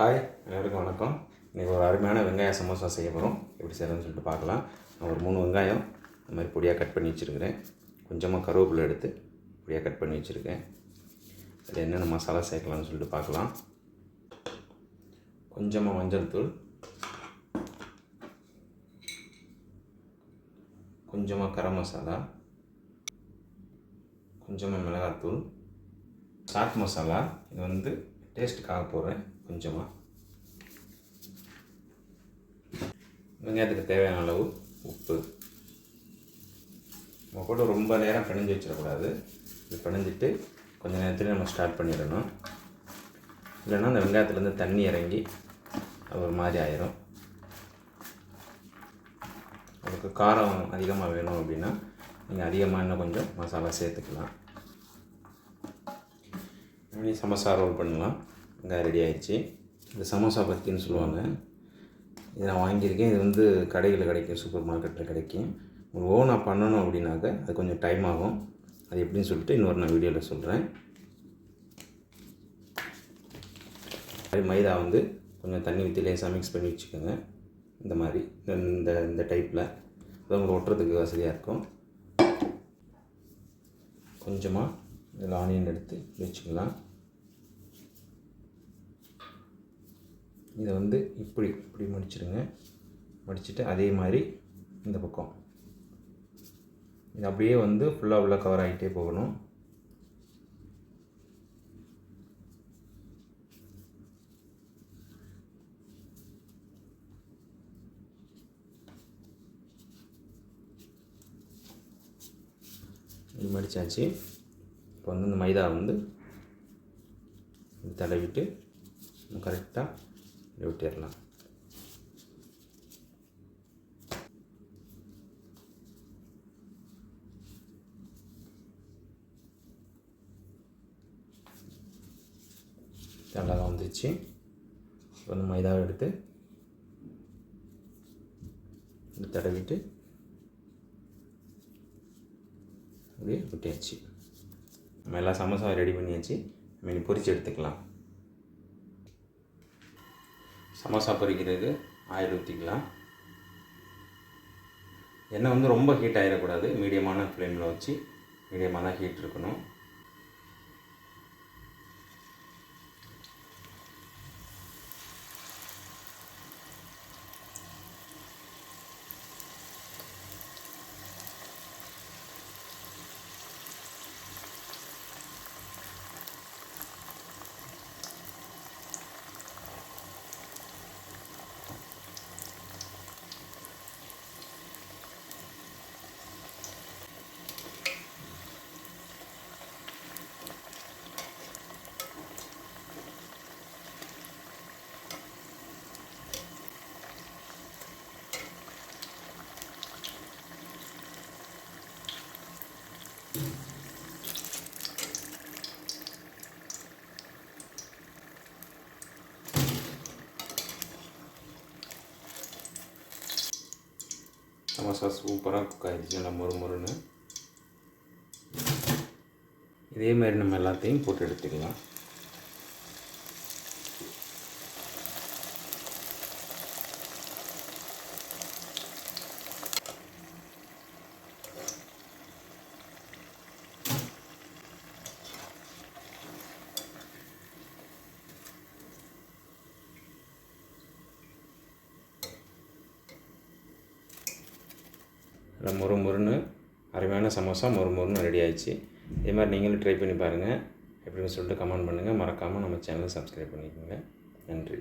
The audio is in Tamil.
ஹாய் அனைவருக்கும் வணக்கம். இன்றைக்கி ஒரு அருமையான வெங்காய சமோசா செய்ய போகிறோம் எப்படி செய்யறதுன்னு சொல்லிட்டு பார்க்கலாம். நான் ஒரு மூணு வெங்காயம் இந்த மாதிரி பொடியாக கட் பண்ணி வச்சுருக்கிறேன். கொஞ்சமாக கருவேப்பிலை எடுத்து பொடியாக கட் பண்ணி வச்சுருக்கேன். அதில் என்னென்ன மசாலா சேர்க்கலாம்னு சொல்லிட்டு பார்க்கலாம். கொஞ்சமாக மஞ்சள் தூள். கொஞ்சமாக கரம் மசாலா. கொஞ்சமாக மிளகாத்தூள் சாட் மசாலா. இது வந்து டேஸ்ட்டுக்காக போடுறேன் கொஞ்சமாக வெங்காயத்துக்கு தேவையான அளவு உப்பு. நம்ம கூட ரொம்ப நேரம் பிணைஞ்சு வச்சிடக்கூடாது. இது பிணைஞ்சிட்டு கொஞ்சம் நேரத்தில் நம்ம ஸ்டார்ட் பண்ணிடணும். இல்லைன்னா அந்த வெங்காயத்துலேருந்து தண்ணி இறங்கி அது ஒரு மாதிரி ஆயிரும். அதுக்கு காரம் அதிகமாக வேணும் அப்படின்னா நீங்கள் அதிகமாக இன்னும் கொஞ்சம் மசாலா சேர்த்துக்கலாம். இப்படி சமோசா ரோல் பண்ணலாம்? வெங்காயம் ரெடி ஆகிடுச்சு இந்த சமோசா பத்தின்னு சொல்லுவாங்க. இது நான் வாங்கியிருக்கேன். இது வந்து கடைகளில் கிடைக்கும் சூப்பர் மார்க்கெட்டில் கிடைக்கும். ஒரு ஓனாக பண்ணணும் அப்படின்னாக்க அது கொஞ்சம் டைம் ஆகும். அது எப்படின்னு சொல்லிட்டு இன்னொரு நான் வீடியோவில் சொல்கிறேன் அது மைதா வந்து கொஞ்சம் தண்ணி ஊற்றி லேசாக மிக்ஸ் பண்ணி வச்சுக்கோங்க. இந்த மாதிரி இந்த இந்த டைப்பில் அது உங்களுக்கு ஒட்டுறதுக்கு வசதியாக இருக்கும். கொஞ்சமாக இதில் ஆனியன் எடுத்து வச்சுக்கலாம். இதை வந்து இப்படி இப்படி மடிச்சிடுங்க. மடிச்சுட்டு அதே மாதிரி இந்த பக்கம். இது அப்படியே வந்து ஃபுல்லாக உள்ள கவர் ஆகிட்டே போகணும். இது மடித்தாச்சு இப்போ வந்து இந்த மைதா வந்து தடவிட்டு கரெக்டாக விட்டுடலாம் அழகாக வந்துச்சு இப்போ வந்து மைதாவை எடுத்து தடவிட்டு அப்படியே விட்டியாச்சு நம்ம எல்லா சமோசாவை ரெடி பண்ணியாச்சு. நம்ம இனி பொரித்து எடுத்துக்கலாம். சமோசா பொரிக்கிறதுக்கு ஆயில் ஊற்றிக்கலாம் எண்ணெய் வந்து ரொம்ப ஹீட் ஆகிடக்கூடாது மீடியமான ஃப்ளேமில் வச்சு மீடியமாக தான் ஹீட் இருக்கணும். சமோசா சூப்பராக குக் ஆகிடுச்சு நல்லா மொறு மொறுன்னு இதே மாதிரி நம்ம எல்லாத்தையும் போட்டு எடுத்துக்கலாம் நல்லா மொறு மொறுன்னு அருமையான சமோசா மொறு மொறுன்னு ரெடி ஆயிடுச்சு. இதே மாதிரி நீங்களும் ட்ரை பண்ணி பாருங்கள் எப்படின்னு சொல்லிட்டு கமெண்ட் பண்ணுங்கள் மறக்காமல் நம்ம சேனலை சப்ஸ்கிரைப் பண்ணிக்கோங்க. நன்றி.